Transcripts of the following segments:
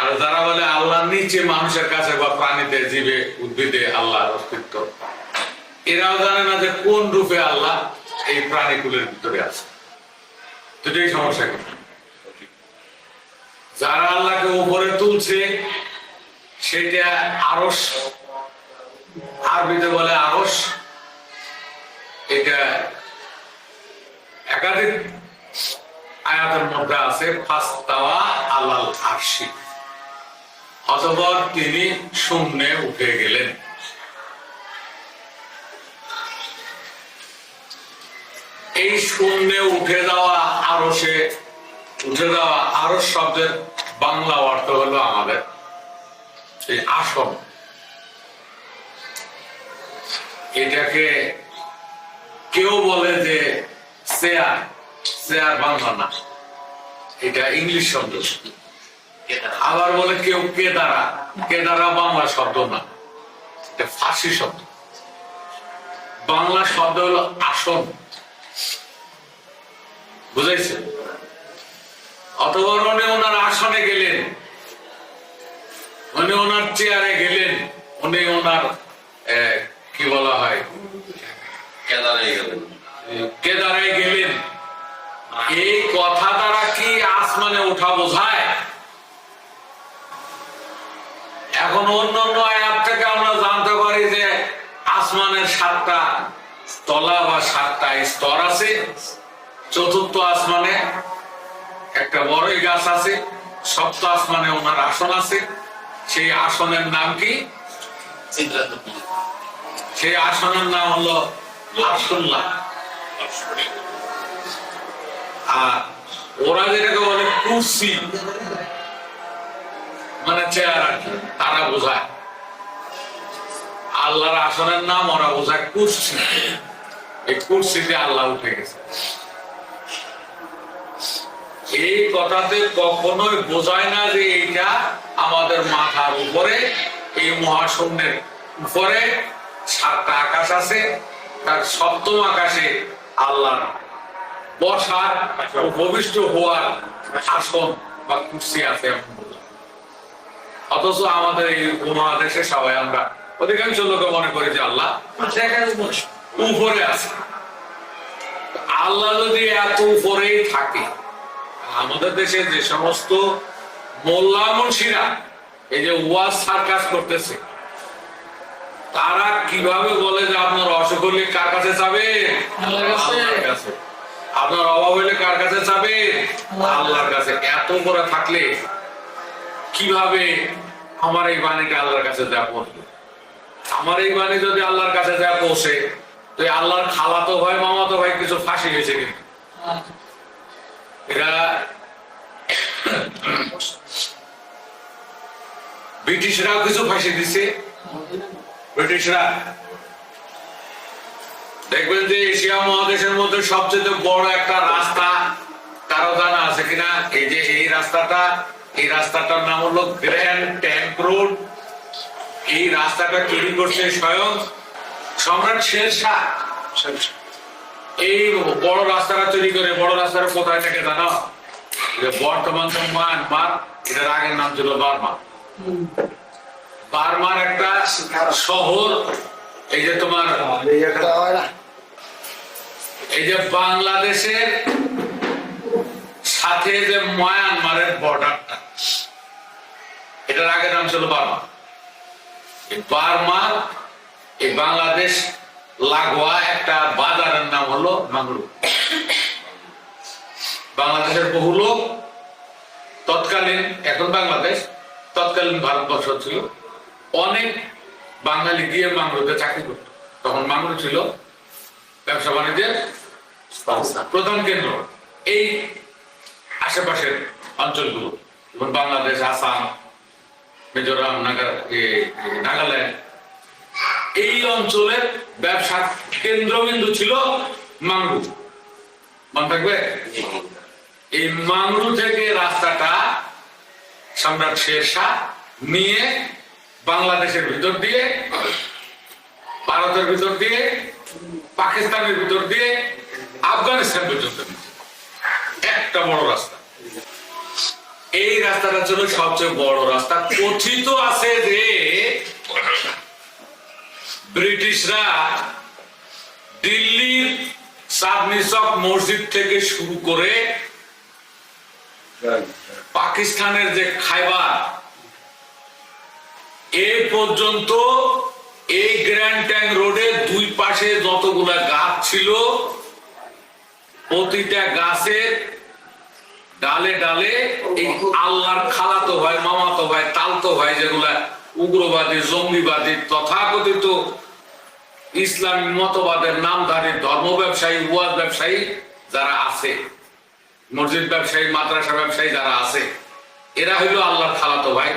আর যারা বলে আল্লাহ নিচে মানুষের কাছে বা প্রাণীতে, জীবে, উদ্ভিদে আল্লাহর অস্তিত্ব, এরাও জানে না যে কোন রূপে আল্লাহ এই প্রাণীগুলোর ভিতরে আছে। দুটোই সমস্যা কিন্তু যারা আল্লাহকে উপরে তুলছে, সেটা আরস আরবিতে বলে আরস এটা একাধিক আয়াতের মধ্যে আছে, ফাস্তাওয়া আলাল আরশি। অতঃপর তিনি শূন্যে উঠে গেলেন। এই শূন্যে উঠে যাওয়া আরও সে, উঠে যাওয়া আরও শব্দের বাংলা অর্থ হলো আমাদের এই আসন। এটাকে কেউ বলে যে চেয়ার চেয়ার বাংলা না, এটা ইংলিশ শব্দ। আবার বলে কেউ কেদারা। কেদারা বাংলা শব্দ না। ফার্সি শব্দ। বাংলা শব্দ হলো আসন। বুঝাইছে অথবা উনি ওনার আসনে গেলেন। উনি ওনার চেয়ারে গেলেন। উনি ওনার আহ, কি বলা হয়? কেদারে গেলেন। কেদারায় গেলেন। এই কথা দ্বারা কি আসমানে ওঠা বোঝায়? এখন অন্য অন্য আয়াত থেকে আমরা জানতে পারি যে আসমানের সাতটা তলা বা সাতটা স্তর আছে। চতুর্থ আসমানে একটা বড়ই গাছ আছে, সপ্ত আসমানে ওনার আসন আছে। সেই আসনের নাম কি? সেই আসনের নাম হলো আরশুল্লাহ আর ওরা যেটাকে বলে কুর্সি মানে চেয়ার আর কি। তারা বোঝায় আল্লাহর আসনের নাম ওরা বোঝায় কুর্সি। এই কুর্সিতে আল্লাহ উঠে গেছে। এই কথাতে কখনোই বোঝায় না যে এইটা আমাদের মাথার উপরে, এই মহাশূন্যের উপরে সাতটা আকাশ আছে, তার সপ্তম আকাশে আল্লাহ বসার ভবিষ্ঠ হওয়ার আসন বা কুর্সি আছে। অথচ আমাদের এই উপমহাদেশে সবাই আমরা অধিকাংশ লোকে মনে করি যে আল্লাহ উপরে আছে। আল্লাহ যদি এত উপরেই থাকে আমাদের দেশে যে সমস্ত মোল্লা মুন্সিরা এই যে ওয়াজ সার্কাস করতেছে তারা কীভাবে বলে যে আপনার অসুখ হলে কার কাছে যাবে? আপনার অভাব হলে কার কাছে যাবে? আল্লাহর কাছে। এত করে থাকলে কীভাবে আমার এই বাণীটা আল্লাহর কাছে যা পৌঁছবে আমার এই বাণী যদি আল্লাহর কাছে যা পৌঁছে তো আল্লাহর খালাতো ভাই মামাতো ভাই কিছু ফাঁসি হয়েছে কিন্তু। এরা ব্রিটিশরাও কিছু ফাঁসি দিছে। ব্রিটিশরা দেখবেন যে এশিয়া মহাদেশের মধ্যে সবচেয়ে বড় একটা রাস্তা কারও জানা আছে কিনা? এই যে এই রাস্তাটা এই রাস্তাটার নাম হলো গ্র্যান্ড ট্যাঙ্ক রোড এই রাস্তাটা তৈরি করছে স্বয়ং সম্রাট শের শাহ। এই বড় রাস্তাটা তৈরি করে, বড় রাস্তাটা কোথায় থেকে জানো? বর্তমান তো মায়ানমার এটার আগের নাম ছিল বার্মা। বার্মার একটা শহর, এই যে তোমার এই যে বাংলাদেশের সাথে যে মায়ানমারের বর্ডারটা এটার আগের নাম ছিল বার্মা। এই বার্মা এই বাংলাদেশ লাগোয়া একটা বাজারের নাম হলো মাংরু বাংলাদেশের বহু লোক তৎকালীন এখন বাংলাদেশ তৎকালীন ভারতবর্ষ ছিল। অনেক বাঙালি গিয়ে মাংরুতে চাকরি করত। তখন মাংরু ছিল ব্যবসা বাণিজ্যের প্রধান কেন্দ্র। এই আশেপাশের অঞ্চলগুলো যেমন বাংলাদেশ আসাম মিজোরাম নাগা- নাগাল্যান্ড। এই অঞ্চলের ব্যবসা কেন্দ্রবিন্দু ছিল মাংরু মনে থাকবে? এই মাংরু থেকে রাস্তাটা সম্রাট শের শাহ নিয়ে বাংলাদেশের ভিতর দিয়ে, ভারতের ভিতর দিয়ে, পাকিস্তানের ভিতর দিয়ে আফগানিস্তান পর্যন্ত। একটা বড় রাস্তা। এই রাস্তাটা ছিল সবচেয়ে বড় রাস্তা কথিত আছে যে ব্রিটিশরা দিল্লির চাঁদনি মসজিদ থেকে শুরু করে পাকিস্তানের যে খাইবার, এ পর্যন্ত এই গ্র্যান্ড ট্যাঙ্ক রোডে দুই পাশে যতগুলা গাছ ছিল, প্রতিটা গাছের ডালে ডালে এই আল্লাহর খালাতো ভাই, মামাতো ভাই, তালতো ভাই যেগুলা উগ্রবাদী, জঙ্গিবাদী, তথাকথিত ইসলামী মতবাদের নামধারী ধর্ম ব্যবসায়ী ওয়াজ ব্যবসায়ী যারা আছে, মসজিদ ব্যবসায়ী, মাদ্রাসা ব্যবসায়ী যারা আছে, এরা হইল আল্লাহর খালাতো ভাই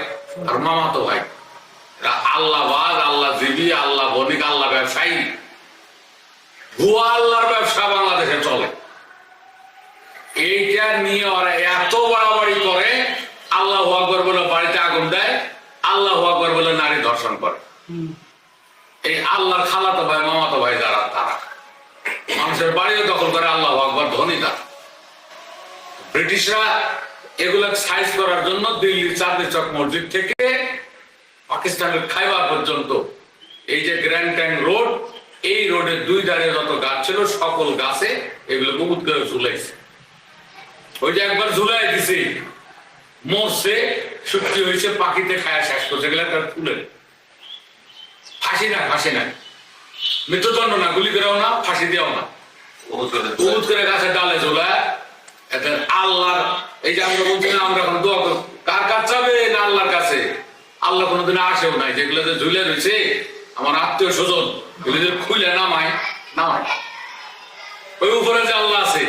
আর মামাতো ভাই। আল্লাহ বাদ, আল্লাহ জীবী আল্লাহ বণিক, আল্লাহ ব্যবসায়ী। ভুয়া আল্লাহর ব্যবসা বাংলাদেশে চলে। এইটা নিয়ে ওরা এত বাড়াবাড়ি করে, আল্লাহ আকবর বলে বাড়িতে আগুন দেয়, আল্লাহ আকবর বলে নারী ধর্ষণ করে। এই আল্লাহর খালাতো ভাই, মামাতো ভাই যারা, তারা। মানুষের বাড়িও দখল করে আল্লাহ আকবর, ধনী তারা। ব্রিটিশরা এগুলা সাইজ করার জন্য দিল্লির চাঁদনি চক মসজিদ থেকে পাকিস্তানের খাইবার পর্যন্ত এই যে গ্র্যান্ড ট্যাঙ্ক রোড এই রোডের দুই ধারে যত গাছ ছিল, সকল গাছে এগুলো বহুত করে ঝুলাইছে। ওই যে একবার ঝুলাই দিছে। মরছে সত্যি হয়েছে পাখিতে খায়া শেষ করছে গেলে তার ফুলের ফাঁসি না ফাঁসি না মৃত্যুদণ্ড না গুলি করেও না ফাঁসি দিও না। বহুত করে গাছের ডালে ঝোলায়। এদের আল্লাহর এই যে আমরা বলছি না আমরা এখন দোয়া করি কার কাছে যাবে না আল্লাহর কাছে? আল্লাহ কোনোদিন আসেও নাই। যেগুলো যে ঝুলে রয়েছে আমার আত্মীয় স্বজন এগুলো যে খুলে নামায় নামায় ওই উপরে যে আল্লাহ আছে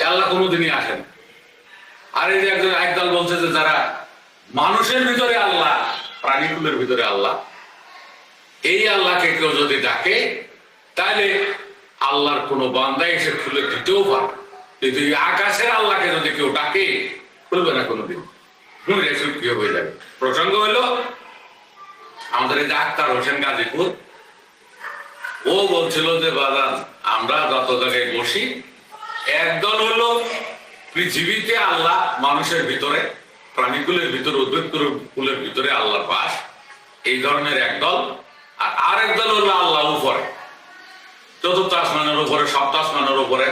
এ আল্লাহ কোনোদিনই আসেন আর এই যে একজন একদল বলছে যে যারা মানুষের ভিতরে আল্লাহ, প্রাণীকুলের ভিতরে আল্লাহ, এই আল্লাহকে কেউ যদি ডাকে তাহলে আল্লাহর কোনো বান্দা এসে খুলে দিতেও পারে কিন্তু আকাশের আল্লাহকে যদি কেউ ডাকে, খুলবে না কোনোদিন। হয়ে যাবে? প্রসঙ্গ হলো, আমাদের এই যে আক্তার হোসেন গাজীপুর, ও বলছিল যে বাদান আমরা যত জায়গায় বসি, একদল হলো পৃথিবীতে আল্লাহ মানুষের ভিতরে, প্রাণীকুলের ভিতরে উদ্ভিদ কুলের ভিতরে আল্লাহর বাস। এই ধরনের একদল আর আরেক দল হলো আল্লাহ উপরে। চতুর্থ আসমানের উপরে, সপ্ত আসমানের উপরে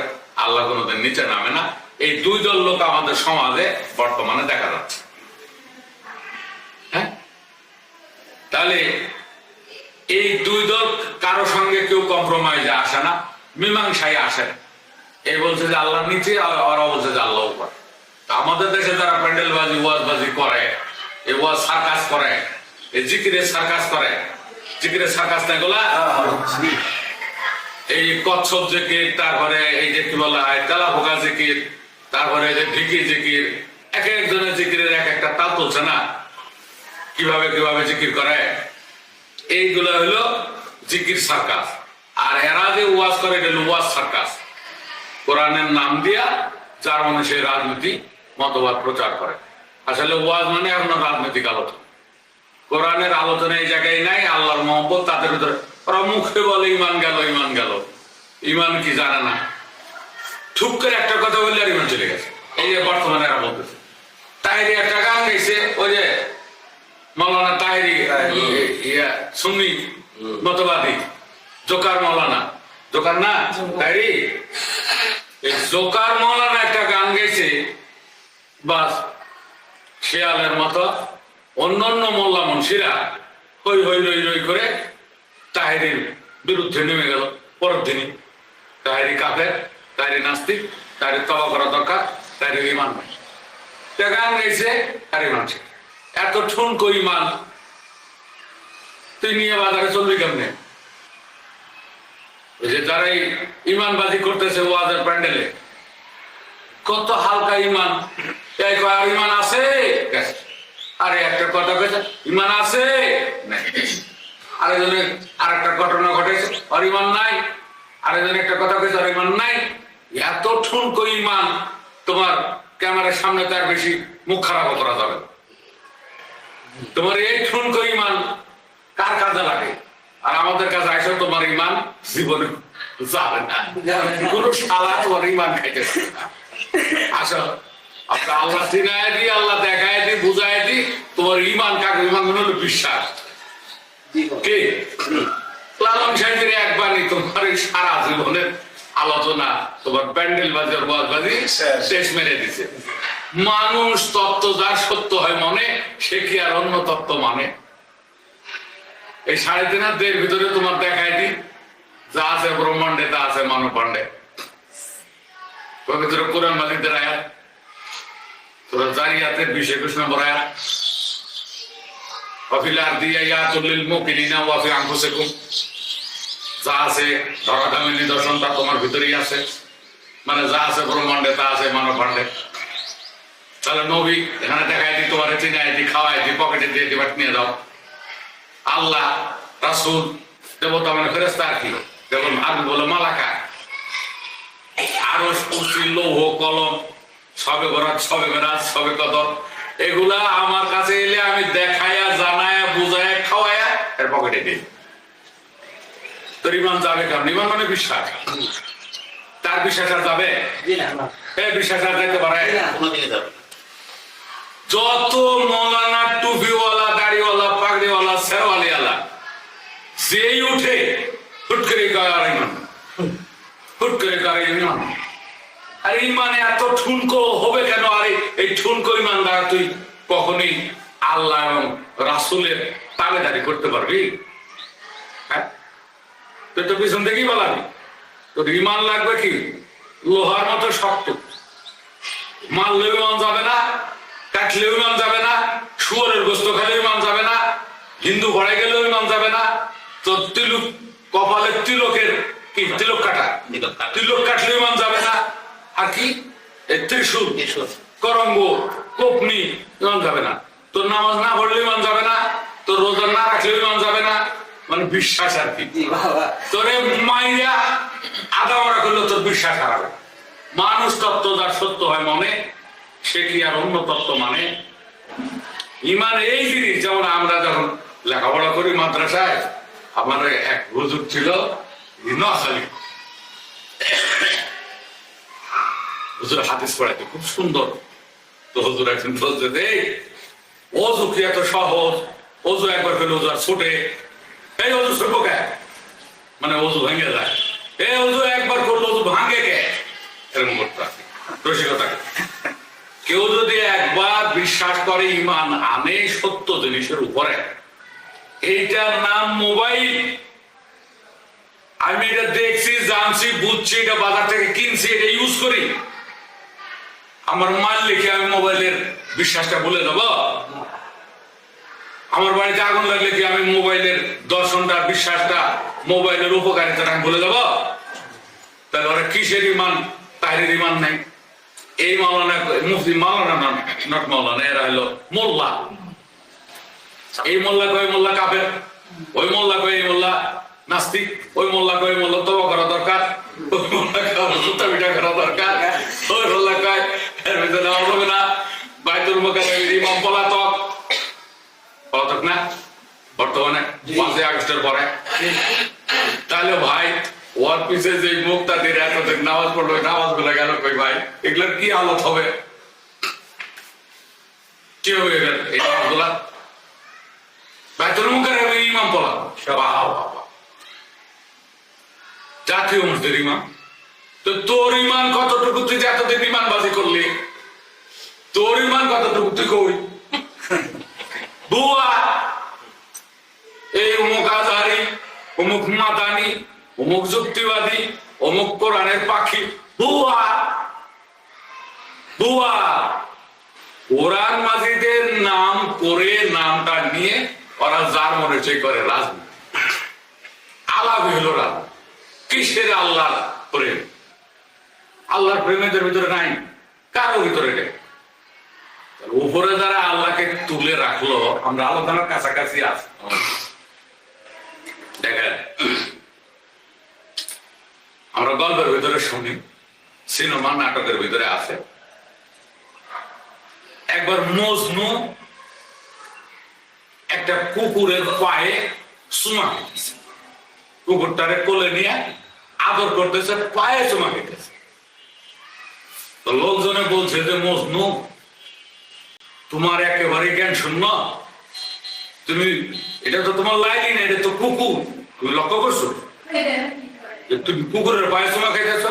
আল্লাহ কোনোদিন নিচে নামে না। এই দুই দল লোক আমাদের সমাজে বর্তমানে দেখা যাচ্ছে। হ্যাঁ? তাহলে এই দুই দল কারও সঙ্গে কেউ কম্প্রোমাইজে আসে না, মীমাংসায় আসে না। এই বলছে যে আল্লাহ নিচে ওরা বলছে যে আল্লাহ উপর। আমাদের দেশে তারা যারা প্যান্ডেলবাজি, ওয়াজবাজি করে এই ওয়াজ সার্কাস করে এই জিকিরে সার্কাস করে জিকিরে সার্কাস না, এগুলা এই কচ্ছপ জিকির, তারপরে এই যে কি বলা হয় তেলা ভোগা জিকির, তারপরে এই যে ঢিকি জিকির, এক একজনের জিকিরের এক একটা তাল তুলছে না? কীভাবে কীভাবে জিকির করে? এইগুলো হলো জিকির সার্কাস। আর এরা যে ওয়াজ করে, এটা ওয়াজ সার্কাস। কোরআনের নাম দিয়া যার মানুষের রাজনীতি মতবাদ প্রচার করে। আসলে ওয়াজ মানে আপনার রাজনৈতিক আলোচনা। কোরআনের আলোচনা এই জায়গায় নাই আল্লাহর মহব্বত তাদের ভিতরে। ওরা মুখে বলে ইমান গেল ইমান গেল। ইমান কি জানে না। ঠুক করে একটা কথা বললে আর ইমান চলে গেছে। এই যে বর্তমানে এরা বলতেছে। তাহিরি একটা গান গাইছে ওই যে মৌলানা তাহিরি ইয়া সুন্নি মতবাদী জোকার মৌলানা। জোকার না? তাহিরি এই জোকার মৌলানা একটা গান গেছে বাস শেয়ালের মতো অন্যান্য মোল্লা মুন্সিরা হই হই রই রই করে তাহেরির বিরুদ্ধে নেমে গেল পরের দিনই। তাহেরি কাফের তাহেরি নাস্তিক তাহেরি তবা করা দরকার তাহেরির ইমান গান গাইছে আর ইমান এত ঠুনকো ইমান তুই নিয়ে বাজারে চলবি কেমনে? যারাই ইমানবাজি করতেছে ওয়াজের প্যান্ডেলে, কত হালকা ইমান এই আর ইমান আছে? আরে, একটা কথা কয়েছে ইমান আছে? আরেকটা ঘটনা ঘটেছে ওর ইমান নাই। একটা কথা কইছে ওর ইমান নাই? এত ঠুনকো ইমান তোমার ক্যামেরার সামনে তার বেশি মুখ খারাপ করা যাবে তোমার এই ঠুনকো ইমান কার কাজে লাগে? আর আমাদের কাছে আসো তোমার ইমান জীবনে। যাবে না। কোন শালা তোমার ইমান খাইতে আসো আমরা আল্লাহ চিনায় দিই আল্লাহ দেখায় দিই বুঝায় দিই তোমার ইমান কাকে ইমান মানে হলো বিশ্বাস। কে? লালন সাহেবের একবারই তোমার সারা জীবনের আলোচনা তোমার প্যান্ডেল বাজার বাজি শেষ। মেরে দিছে। মানুষ তত্ত্ব যার সত্য হয় মনে সে কি আর অন্য তত্ত্ব মানে? এই সাড়ে তিন দেড় ভিতরে তোমার দেখায় দি যা আছে ব্রহ্মাণ্ডে তা আছে মানব পাণ্ডে পবিত্র কোরআন মালিকদের আয়াত। তোরা জারিয়াতের বিশ একুশ নম্বর আয়াত। অফিল আর দিয়া ইয়াতুল মুকিনিনা ওয়া ফি আনফুসিকুম। যা আছে ধরাধামী নিদর্শন, তা তোমার ভিতরেই আছে। মানে যা আছে ব্রহ্মাণ্ডে, তা আছে মানব পাণ্ডে তাহলে নবী এখানে দেখাই দি তোমার চিনাই দি খাওয়াই দি, পকেটে দিয়ে দিবার নিয়ে দাও। আল্লাহ, রাসুল, দেবতা মানে ফেরেস্তা আর কি? যেমন আরবি বলে মালাকা। আরও কুর্সি লৌহ কলম সবে বরাত সবে বেরাত সবে কদর এগুলা আমার কাছে এলে আমি দেখায়া জানায়া বুঝায়া খাওয়ায়া এর পকেটে দিই। তোর ইমান যাবে কারণ ইমান মানে বিশ্বাস। তার বিশ্বাস আর যাবে? এ বিশ্বাস আর যাইতে পারে। যত মৌলানা টুপিওয়ালা দাড়িওয়ালা পাগড়িওয়ালা শেরওয়ালিওয়ালা যেই উঠে হুট করে কয় আর ইমান হুট করে কয় ইমান আর ইমানে এত ঠুনকো হবে কেন? আর এই- ঠুনকো ইমান দ্বারা তুই কখনই আল্লাহ এবং রাসুলের তাবেদারি করতে পারবি? হ্যাঁ? তুই তো পিছন থেকেই বলাবি তোর ইমান লাগবে কি? লোহার মতো শক্ত। মারলেও ইমান যাবে না, কাটলেও ইমান যাবে না, শুয়ারের গোস্ত খেলেও ইমান যাবে না, হিন্দু ঘরে গেলেও ইমান যাবে না তো তিলুক কপালের তিলকের কি তিলক কাটা? তিলক কাটা। তিলক কাটলেও ইমান যাবে না। আর কি? ত্রিশূল। করঙ্গ কোপনি ইমান যাবে না। তোর নামাজ না পড়লেও ইমান যাবে না। তোর রোজা না রাখলেও ইমান যাবে না। মানে বিশ্বাস আর কি। তোরে মাইয়া আদা মারা করলে তোর বিশ্বাস হারাবে মানুষ তত্ত্ব যার সত্য হয় মনে সে কি আর অন্য তত্ত্ব মানে? ইমান এই জিনিস যেমন আমরা যখন লেখাপড়া করি মাদ্রাসায় আমার এক হুজুর ছিল হুজুর হাদিস পড়াইতে খুব সুন্দর। তো হুজুর একদিন বলতে দে অজু কি এত সহজ? অজু একবার ফেলে অজু আর ছুটে। এই অজু ছুটবো কে? মানে অজু ভেঙে যায়। এই অজু একবার করল অজু ভাঙে কে? এরকম করতে। রসিকতা কেউ যদি একবার বিশ্বাস করে, ইমান আনে সত্য জিনিসের উপরে। এইটার নাম মোবাইল। আমি এটা দেখছি, জানছি, বুঝছি, এটা বাজার থেকে কিনছি, এটা ইউজ করি। আমার মাল লিখে আমি মোবাইলের বিশ্বাসটা বলে দেবো। আমার বাড়িতে আগুন লাগলে কি আমি মোবাইলের দর্শনটা বিশ্বাসটা মোবাইলের উপকারিতাটা আমি বলে দেবো? তাহলে ওরা কিসের ইমান তাহিরের ইমান নেই। এই মাওলানা মুফতি মাওলানা নট মাওলানা, এরা হলো মোল্লা। এই মোল্লা কয় মোল্লা কাফের? ওই মোল্লা কয় এই মোল্লা নাস্তিক? ওই মোল্লা কয় মোল্লা তবা করা দরকার? ওই মোল্লা কয় জুতা পিঠা করা দরকার? ওই মোল্লা কয় এর ভিতরে হবে না। বাইতুল ইমাম পলাতক। পলাতক না? বর্তমানে পাঁচই আগস্টের পরে। তাহলে ভাই ওয়ার পিছে যে মুক্তাদের এতদিন নামাজ পড়ল নামাজগুলো গেল কই ভাই? এগুলোর কি হালত হবে? কি হবে এগুলোর এই নামাজগুলা? বাইতুল মুকাররমের ইমাম বাহ বাহ। জাতীয় মসজিদের ইমাম তো তোর ইমান কতটুকু তুই এতদিন ইমান বাজি করলি তোর ইমান কতটুকু তুই কই বুয়া এই অমুক আজহারি অমুক মাদানি অমুক যুক্তিবাদী অমুক কোরআনের পাখি বুয়া বুয়া কোরআন মাজিদের নাম করে নামটা নিয়ে ওরা যার মনে চাই করে রাজনীতি আলাপ হলো রাজনীতি কিসের আল্লাহ প্রেম? আল্লাহর প্রেমেদের ভিতরে নাই। কারও ভিতরে নেই। উপরে যারা আল্লাহকে তুলে রাখল, আমরা তাআলার কাছাকাছি আছি। দেখেন, আমরা গল্পের ভিতরে শুনি, সিনেমা, নাটকের ভিতরে আছে। একবার মজনু একটা কুকুরের পায়ে সুমা খেতেছে কুকুরটারে কোলে নিয়ে আদর করতেছে, পায়ে চুমা খেতেছে তো লোকজনে বলছে যে, মজনু, তোমার একেবারে জ্ঞান শূন্য। তুমি, এটা তো তোমার লাইনি না, এটা তো কুকুর। তুমি লক্ষ্য করছ? তুমি কুকুরের পায়ে চুমা খাইতেছ?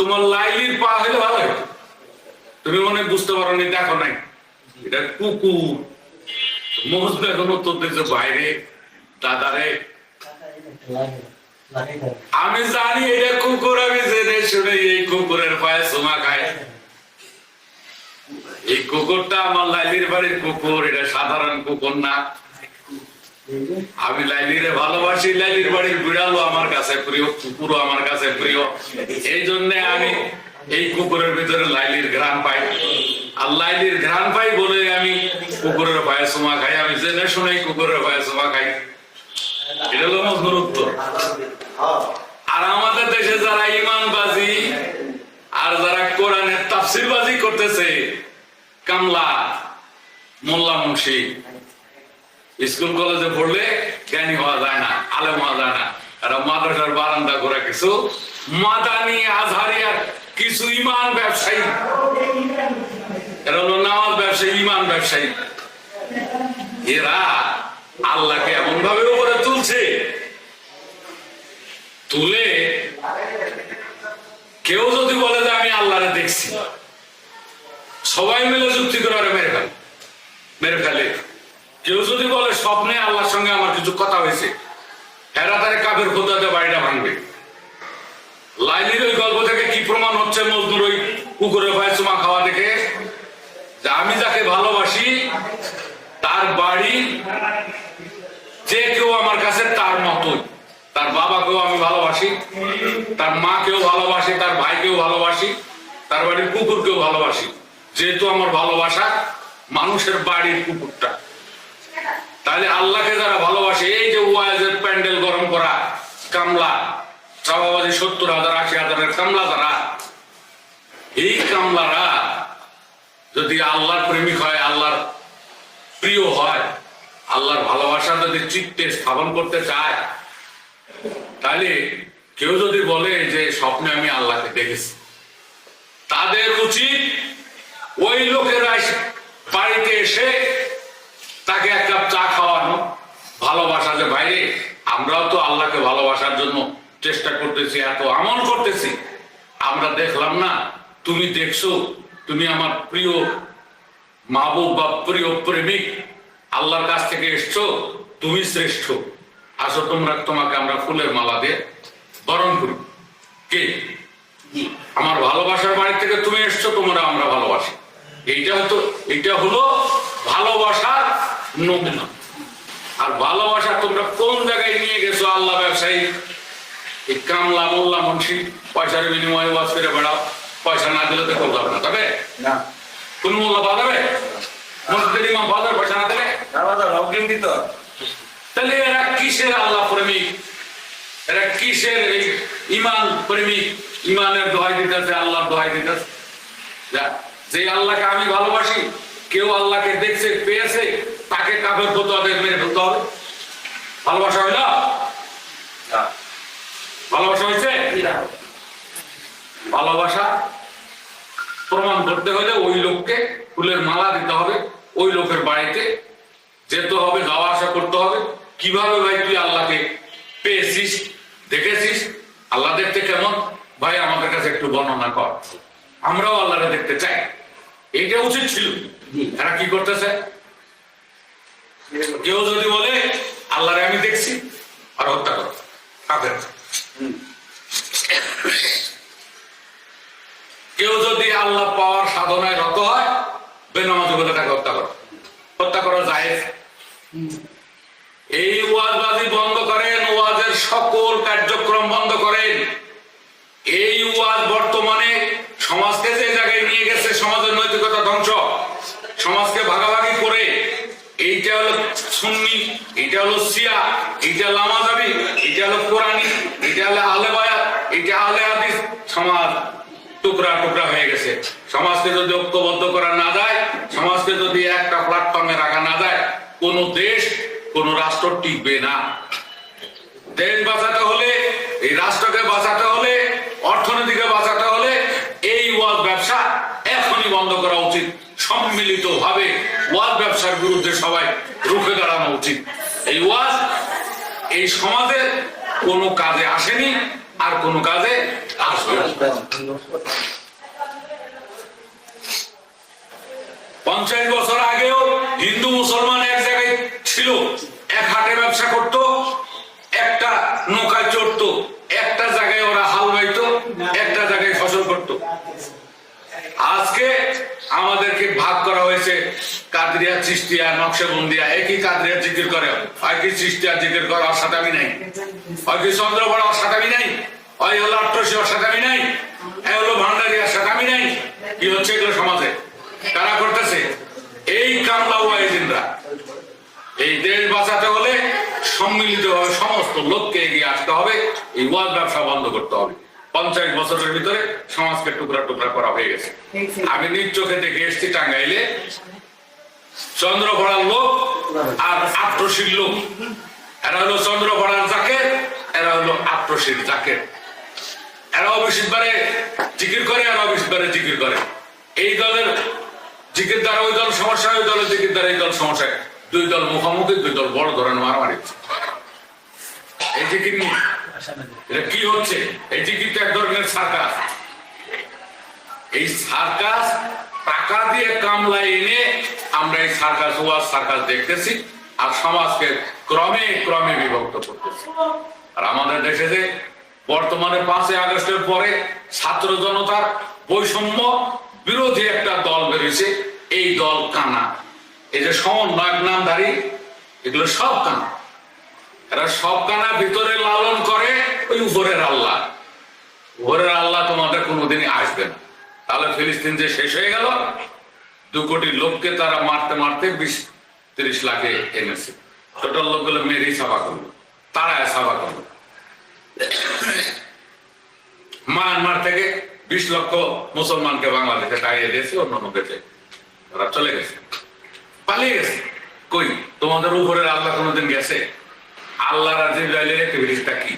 তোমার লাইলির পা হলে ভালো তুমি মনে বুঝতে পারো নি দেখো নাই। এটা কুকুর। এখন বাইরে দাদারে আমি জানি এটা কুকুর, আমি জেনে শুনে এই কুকুরের পায়ে চুমা খায় এই কুকুরটা আমার লাইলির বাড়ির কুকুর, এটা সাধারণ কুকুর না। আমি লাইলিরে ভালোবাসি, লাইলির বাড়ির বিড়ালও আমার কাছে প্রিয়, কুকুরও আমার কাছে প্রিয়। এই জন্য আমি এই কুকুরের ভিতরে লাইলির ঘ্রাণ পাই। আর লাইলির ঘ্রাণ পাই বলে আমি কুকুরের পায়ে সোমা খাই। আমি জেনে শুনে কুকুরের পায়ে সোমা খাই। এটা হলো উত্তর। আর আমাদের দেশে যারা ইমানবাজি আর যারা কোরআনের তাফসিরবাজি করতেছে, কামলা, মোল্লা মুন্সি, স্কুল, কলেজে পড়লে জ্ঞানী হওয়া যায় না, আলেম হওয়া যায় না। এরা মাদ্রাসার বারান্দা করে কিছু। মাদানি আজহারিয়ার কিছু ইমান ব্যবসায়ী। এরা হলো নামাজ ব্যবসায়ী ইমান ব্যবসায়ী। এরা আল্লাহকে এমন ভাবে উপরে তুলছে, তুলে কেউ যদি বলে যে আমি আল্লাহরে দেখছি, সবাই মিলে যুক্তি করে মেরে ফেলে মেরে ফেলে। কেউ যদি বলে স্বপ্নে আল্লাহর সঙ্গে আমার কিছু কথা হয়েছে এরা তারে কাবের খোদাতে বাড়িটা ভাঙবে। লাইলির ওই গল্প থেকে কি প্রমাণ হচ্ছে মজদুর ওই কুকুরের ভাই চুমা খাওয়া দেখে যে আমি যাকে ভালোবাসি, তার বাড়ি যে কেউ আমার কাছে তার মতোই। তার বাবাকেও আমি ভালোবাসি, তার মাকেও ভালোবাসি, তার ভাইকেও ভালোবাসি, তার বাড়ির কুকুরকেও ভালোবাসি। যেহেতু আমার ভালোবাসা মানুষের বাড়ির কুকুরটা। তাহলে আল্লাহকে যারা ভালোবাসে, এই যে ওয়াজের প্যান্ডেল গরম করা কামলা চাপাবাজি সত্তর হাজার, আশি হাজারের কামলা যারা এই কামলারা যদি আল্লাহর প্রেমিক হয়, আল্লাহর প্রিয় হয়, আল্লাহর ভালোবাসা যদি চিত্তে স্থাপন করতে চায়, তাহলে কেউ যদি বলে যে, স্বপ্নে আমি আল্লাহকে দেখেছি। তাদের উচিত ওই লোকেরা বাড়িতে এসে তাকে এক কাপ চা খাওয়ানো, ভালোবাসা যে বাইরে, আমরাও তো আল্লাহকে ভালোবাসার জন্য চেষ্টা করতেছি এত আমল করতেছি। আমরা দেখলাম না তুমি দেখছ তুমি আমার প্রিয় মাহবুব বা প্রিয় প্রেমিক আল্লাহর কাছ থেকে এসছো তুমি শ্রেষ্ঠ। আসো তোমরা তোমাকে আমরা ফুলের মালা দিয়ে বরণ করি। কে? আমার ভালোবাসার বাড়ি থেকে তুমি এসছো তোমরা আমরা ভালোবাসি। এইটা হতো এটা হলো ভালোবাসার নমুনা। আর ভালোবাসা তোমরা কোন জায়গায় নিয়ে গেছো আল্লাহ ব্যবসায়ী? এই কামলা মোল্লা মুন্সি পয়সার বিনিময়ে ওয়াজ করে বেড়াও পয়সা না দিলে তো কেউ যাবে না তবে না। কোন মোল্লা পাওয়া যাবে? মসজিদের ইমাম পাওয়া যাবে পয়সা না দিলে? দিত তাহলে এরা কিসের আল্লাহ প্রেমিক? এরা কিসের এই ইমান প্রেমিক? ইমানের দোহাই দিতেছে আল্লাহর দোহাই দিতেছে। যে আল্লাহকে আমি ভালোবাসি কেউ আল্লাহকে দেখছে পেয়েছে তাকে কাফের ফতোয়াদের মেরে ফেলতে হবে। ভালোবাসা হইল? ভালোবাসা হয়েছে? ভালোবাসা প্রমাণ করতে হলে ওই লোককে ফুলের মালা দিতে হবে ওই লোকের বাড়িতে যেতে হবে যাওয়া আসা করতে হবে। কীভাবে ভাই তুই আল্লাহকে পেয়েছিস দেখেছিস? আল্লাহ দেখতে কেমন? ভাই আমাদের কাছে একটু বর্ণনা কর। আমরাও আল্লাহরে দেখতে চাই। এইটা উচিত ছিল। এরা কি করতেছে? কেউ যদি বলে আল্লাহরে আমি দেখছি আর হত্যা করো। কাফের কেউ যদি আল্লাহ পাওয়ার সাধনায় রত হয়, বেনামাজি বলে তাকে হত্যা করো। হত্যা করা যায় এই ওয়াজবাজি বন্ধ করেন, ওয়াজের সকল কার্যক্রম বন্ধ করেন। এই ওয়াজ বর্তমানে সমাজকে যে জায়গায় নিয়ে গেছে, সমাজের নৈতিকতা ধ্বংস। সমাজকে ভাগাভাগি করে, এইটা হলো সুন্নি এইটা হলো সিয়া এইটা লামাজাবি এইটা হলো কোরআনি এইটা হলো আলে বায়াত এইটা আলে হাদিস। সমাজ টুকরা টুকরা হয়ে গেছে। সমাজকে যদি ঐক্যবদ্ধ করা না যায়, সমাজকে যদি একটা প্ল্যাটফর্মে রাখা না যায়, কোন দেশ, কোন রাষ্ট্র টিকবে না। দেশ বাঁচাতে হলে, এই রাষ্ট্রকে বাঁচাতে হলে অর্থনীতিকে বাঁচাতে হলে এই ওয়াজ ব্যবসা এখনই বন্ধ করা উচিত। সম্মিলিত ভাবে ওয়াজ ব্যবসার বিরুদ্ধে সবাই রুখে দাঁড়ানো উচিত। এই ওয়াজ এই সমাজে কোনো কাজে আসেনি, আর কোনো কাজে আসবে পঞ্চাশ বছর আগেও হিন্দু মুসলমান এক জায়গায় ছিল, এক হাটে ব্যবসা করত, একটা নৌকায় চড়তো, একটা জায়গায় ওরা হাল বাইতো, একটা জায়গায় ফসল করত। আজকে আমাদেরকে ভাগ করা হয়েছে। কাদরিয়া, চিস্তিয়া, নকশবন্দিয়া, একই কাদরিয়া জিকির করে। একই চিস্তিয়া জিকির করে ওর নাই। একই চন্দ্রপড়া ওর সাথে নাই। ওই হলো আট্টসি ওর নাই। এ হলো ভান্ডারিয়ার সাথে নাই। কি হচ্ছে এগুলো সমাজে? কারা করতেছে? এই কামলা ওয়াইদিনরা এই দেশ বাঁচাতে হলে সম্মিলিত সমস্ত লোককে এগিয়ে আসতে হবে। এই ওয়াজ ব্যবসা বন্ধ করতে হবে। পঞ্চাশ বছরের ভিতরে সমাজকে টুকরা টুকরা করা হয়ে গেছে। আমি নিজ চোখে দেখে এসছি টাঙ্গাইলে। চন্দ্রপড়ার লোক আর আট্রসির লোক। এরা হলো চন্দ্রপড়ার জাকের, এরা হলো আট্রসির জাকের। এরা অবশ্যই জিকির করে, আর অবশ্যই জিকির করে। এই দলের জিকির দ্বারা ওই দল সমস্যা ওই দলের জিকির দ্বারা এই দল সমস্যা দুই দল মুখোমুখি, দুই দল বড় ধরনের মারামারি এই জিকির নিয়ে এটা কি হচ্ছে? এই জিকির তো এক ধরনের সার্কাস। এই সার্কাস টাকা দিয়ে এনে আমরা এই সার্কাস সার্কাস দেখতেছি আর সমাজকে ক্রমে ক্রমে বিভক্ত করতেছি। আর আমাদের দেশে যে বর্তমানে পাঁচই আগস্টের পরে ছাত্র জনতার বৈষম্য বিরোধী একটা দল বেরিয়েছে, এই দল কানা। এই যে সমন্বয়ক নামধারী, এগুলো সব কানা। এরা সব কানা ভিতরে লালন করে ওই উপরের আল্লাহ। উপরের আল্লাহ তোমাদের কোনোদিনই আসবে না। তাহলে ফিলিস্তিন যে শেষ হয়ে গেল, দু কোটি লোককে তারা মারতে মারতে বিশ, তিরিশ লাখে এনেছে। টোটাল লোকগুলো মেরেই সাফা করল। তারা সাফা করল। মায়ানমার থেকে বিশ লক্ষ মুসলমানকে বাংলাদেশে তাড়িয়ে দিয়েছে, অন্য দেশে ওরা চলে গেছে। পালিয়ে গেছে। কই? তোমাদের উপরের আল্লাহ কোনোদিন গেছে? আল্লাহ রাজিব রাইলের অ্যাক্টিভিটিসটা কি?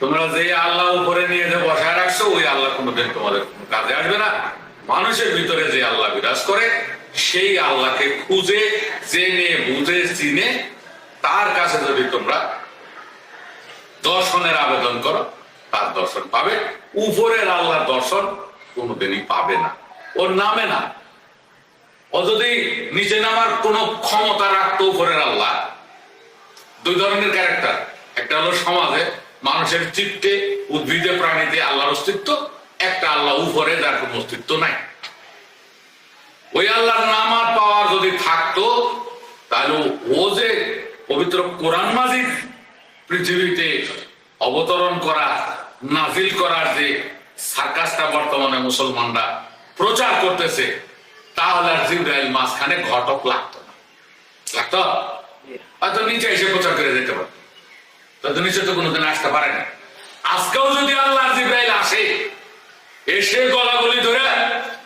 তোমরা যে আল্লাহ উপরে নিয়ে যে বসায় রাখছো, ওই আল্লাহ কোনোদিন তোমাদের কোনো কাজে আসবে না। মানুষের ভিতরে যে আল্লাহ বিরাজ করে, সেই আল্লাহকে খুঁজে, জেনে, বুঝে, চিনে, তার কাছে যদি তোমরা দর্শনের আবেদন করো, তার দর্শন পাবে। উপরের আল্লাহর দর্শন কোনোদিনই পাবে না। ওর নামে না। ও যদি নিচে নামার কোনো ক্ষমতা রাখতো উপরের আল্লাহ দুই ধরনের ক্যারেক্টার। একটা হলো সমাজে মানুষের চিত্তে উদ্ভিদে প্রাণীতে আল্লাহর অস্তিত্ব, একটা আল্লাহ উপরে যার কোনো অস্তিত্ব নাই। ওই আল্লাহর নামার পাওয়ার যদি থাকতো, তাহলে ও যে পবিত্র কোরআন মাজিদ পৃথিবীতে অবতরণ করা, নাজিল করার যে সার্কাসটা বর্তমানে মুসলমানরা প্রচার করতেছে, তাহলে আর জিব্রাইল মাঝখানে ঘটক লাগতো না। লাগতো? হয়তো নিচে এসে প্রচার করে যেতে পারতো। তত নিচে তো কোনোদিন আসতে পারে না। আজকেও যদি আল্লাহ জিব্রাইল আসে এসে গলাগলি ধরে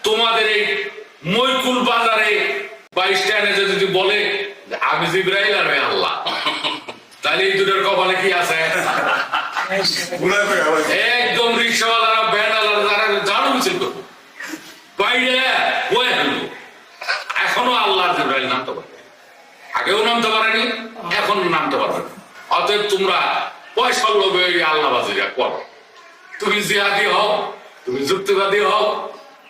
তোমাদের এই মৈকুল বাজারে বা স্ট্যান্ডে যদি বলে আমি জিব্রাইল আর আমি আল্লাহ। তাহলে এই দুটোর কপালে কি আছে? একদম রিক্সাওয়ালারা ভ্যানওয়ালারা যারা জানো মিছিল করব বাইরে এখনও আল্লাহ জিব্রাইল নামতে পারে। আগেও নামতে পারেনি এখন নামতে পারবে। অতএব তোমরা পয়সা লোভে ওই আল্লাহবাজিরা করো। তুমি জিহাদি হও, তুমি যুক্তিবাদী হও,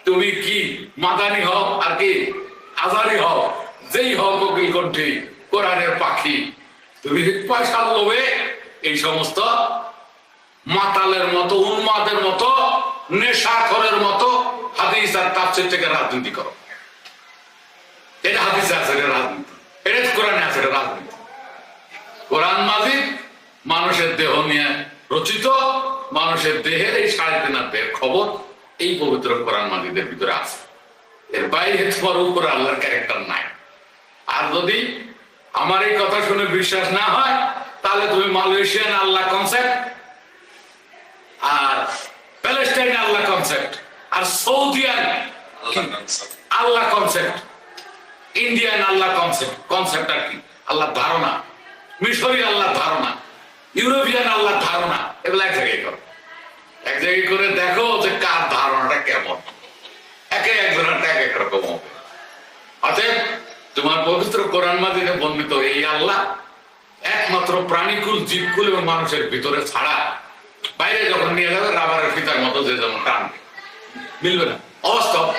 তুমি কি মাদানি হও আর কি আজারি হও, যেই হও কোকিল কণ্ঠী কোরআনের পাখি, তুমি পয়সা লোভে এই সমস্ত মাতালের মতো উন্মাদের মতো, নেশাখরের মতো হাদিস আর তাফসির থেকে রাজনীতি করো। এটা হাদিসে আছে রাজনীতি। এটা কোরআনে আছে এটা রাজনীতি। কোরআন মাজিদ মানুষের দেহ নিয়ে রচিত মানুষের দেহের এই সাড়ে তিন দেহের খবর এই পবিত্র কোরআন মাজিদের ভিতরে আছে। এর বাইরে তোমার উপরে আল্লাহর ক্যারেক্টার নাই। আর যদি আমার এই কথা শুনে বিশ্বাস না হয় তাহলে তুমি মালয়েশিয়ান আল্লাহ কনসেপ্ট আর প্যালেস্টাইন আল্লাহ কনসেপ্ট আর Saudian Allah Allah concept Indian Allah concept concept আর কি? আল্লাহ ধারণা। মিশরি আল্লাহ ধারণা। ইউরোপিয়ান আল্লাহ ধারণা। এগুলো এক জায়গায় করো। এক জায়গায় করে দেখো যে কার ধারণাটা কেমন। একে একজনের এক এক রকম হবে। অতএব তোমার পবিত্র কোরআন মাদিনে বর্ণিত এই আল্লাহ একমাত্র প্রাণীকুল, জীবকুল এবং মানুষের ভিতরে ছাড়া বাইরে যখন নিয়ে যাবে রাবারের ফিতার মতো যে যেমন টানবে। মিলবে না। অবাস্তব।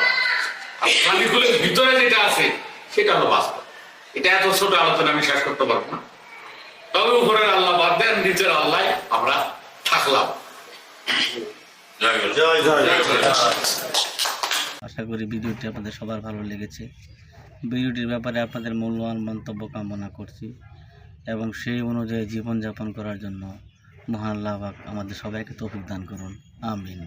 আর প্রাণীকুলের ভিতরে যেটা আছে সেটা হলো বাস্তব। এটা এত ছোট আলোচনা আমি শেষ করতে পারব না। তবে উপরের আল্লাহ বাদ দেন নিচের আল্লাহ আমরা থাকলাম। জয় গুরু জয় জয়। আশা করি ভিডিওটি আপনাদের সবার ভালো লেগেছে। ভিডিওটির ব্যাপারে আপনাদের মূল্যবান মন্তব্য কামনা করছি এবং সেই অনুযায়ী জীবনযাপন করার জন্য মহান আল্লাহ আমাদের সবাইকে তৌফিক দান করুন। আমিন।